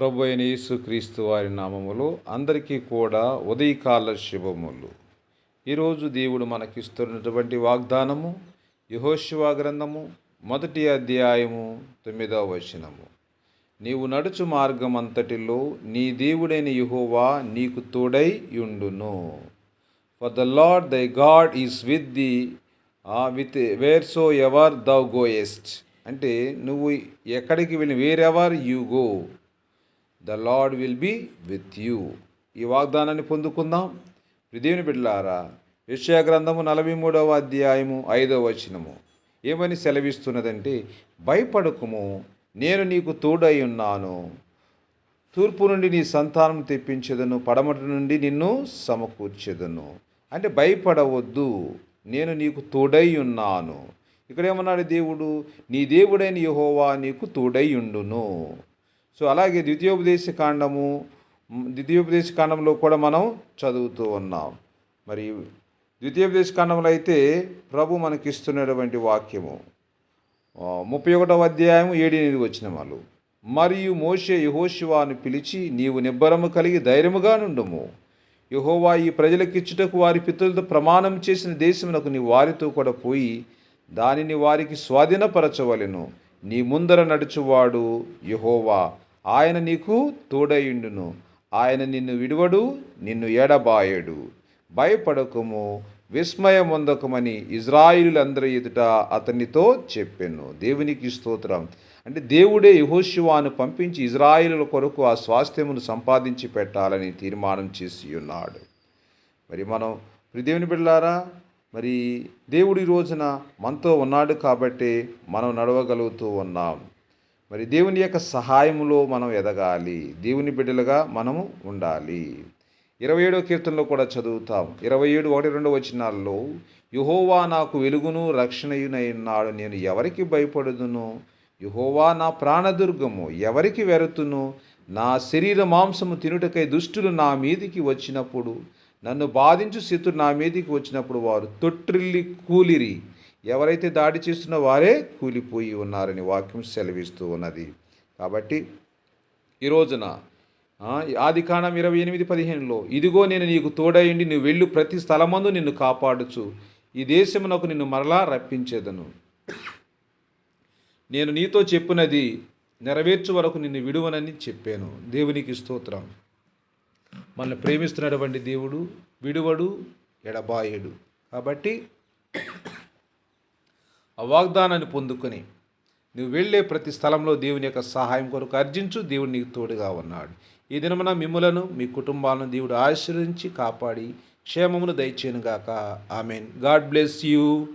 ప్రభు అయిన యేసుక్రీస్తు వారి నామములో అందరికీ కూడా ఉదయకాల శుభములు. ఈరోజు దేవుడు మనకిస్తున్నటువంటి వాగ్దానము యహోశివా గ్రంథము మొదటి అధ్యాయము తొమ్మిదవ వచనము. నీవు నడుచు మార్గం అంతటిలో నీ దేవుడైన యుహోవా నీకు తోడై యుండును for the lord thy god is with the with where so ever thou goest అంటే నువ్వు ఎక్కడికి వెళ్ళి wherever you go the lord will be with you. ఈ వాగ్దానాన్ని పొందుకుందాం. దేవుని బిడ్డలారా యెషయా గ్రంథము నలభై మూడవ అధ్యాయము ఐదవ వచనము. ఏమని సెలవిస్తున్నదంటే భయపడకుము నేను నీకు తోడై ఉన్నాను. తూర్పు నుండి నీ సంతానం తెప్పించదను పడమటి నుండి నిన్ను సమకూర్చెదను. అంటే భయపడవద్దు నేను నీకు తోడై ఉన్నాను. ఇక్కడేమన్నాడు దేవుడు? నీ దేవుడైన యహోవా నీకు తోడై ఉండును. సో అలాగే ద్వితీయోపదేశ కాండము ద్వితీయోపదేశ కాండంలో కూడా మనం చదువుతూ ఉన్నాం. మరి ద్వితీయోపదేశ కాండంలో అయితే ప్రభు మనకిస్తున్నటువంటి వాక్యము. ముప్పై ఒకటవ అధ్యాయం ఏడు ఎనిమిది వచ్చిన వాళ్ళు మరియు మోషే యహోశివాను పిలిచి నీవు నిబ్బరము కలిగి ధైర్యముగా నుండుము. యహోవా ఈ ప్రజలకిచ్చుటకు వారి పితరులతో ప్రమాణం చేసిన దేశమునకు నీ వారితో కూడా పోయి దానిని వారికి స్వాధీనపరచవలెను. నీ ముందర నడుచువాడు యహోవా. ఆయన నీకు తోడయుండును. ఆయన నిన్ను విడువడు నిన్ను ఎడబాయడు భయపడకము విస్మయమొందకమని ఇజ్రాయిలందరి ఎదుట అతనితో చెప్పాను. దేవునికి స్తోత్రం. అంటే దేవుడే యహోశివాను పంపించి ఇజ్రాయిలుల కొరకు ఆ స్వాస్థ్యమును సంపాదించి పెట్టాలని తీర్మానం చేసి ఉన్నాడు మరి మనం ఇప్పుడు దేవుని బిడ్డారా మరి దేవుడి రోజున మనతో ఉన్నాడు కాబట్టి మనం నడవగలుగుతూ ఉన్నాం. మరి దేవుని యొక్క సహాయములో మనం ఎదగాలి. దేవుని బిడ్డలుగా మనము ఉండాలి. ఇరవై ఏడో కీర్తనలో కూడా చదువుతాం. ఇరవై ఏడు ఒకటి రెండు వచనాల్లో యుహోవా నాకు వెలుగును రక్షణయునైనాడు. నేను ఎవరికి భయపడుదును? యుహోవా నా ప్రాణదుర్గము. ఎవరికి వెరుతును? నా శరీర మాంసము తినుటకై దుష్టులు నా మీదికి వచ్చినప్పుడు నన్ను బాధించు శత్రు నా మీదికి వచ్చినప్పుడు వారు తొట్టిల్లి కూలిరి. ఎవరైతే దాడి చేస్తున్న వారే కూలిపోయి ఉన్నారని వాక్యం సెలవిస్తూ ఉన్నది. కాబట్టి ఈ రోజున ఆది కాణం ఇరవై ఎనిమిది పదిహేనులో ఇదిగో నేను నీకు తోడయుండి నువ్వు వెళ్ళు ప్రతి స్థలమందు నిన్ను కాపాడుచు ఈ దేశమునకు నిన్ను మరలా రప్పించేదను. నేను నీతో చెప్పినది నెరవేర్చు వరకు నిన్ను విడువనని చెప్పాను. దేవునికి స్తోత్రం. మనల్ని ప్రేమిస్తున్నటువంటి దేవుడు విడువడు ఎడబాయుడు. కాబట్టి ఆ వాగ్దానాన్ని పొందుకొని నువ్వు వెళ్ళే ప్రతి స్థలంలో దేవుని యొక్క సహాయం కొరకు అర్జించు దేవుడు నీకు తోడుగా ఉన్నాడు. ఈ దినమున మిమ్ములను మీ కుటుంబాలను దేవుడు ఆశీర్వదించి కాపాడి క్షేమమును దయచేయనుగాక. ఆమెన్. God bless you.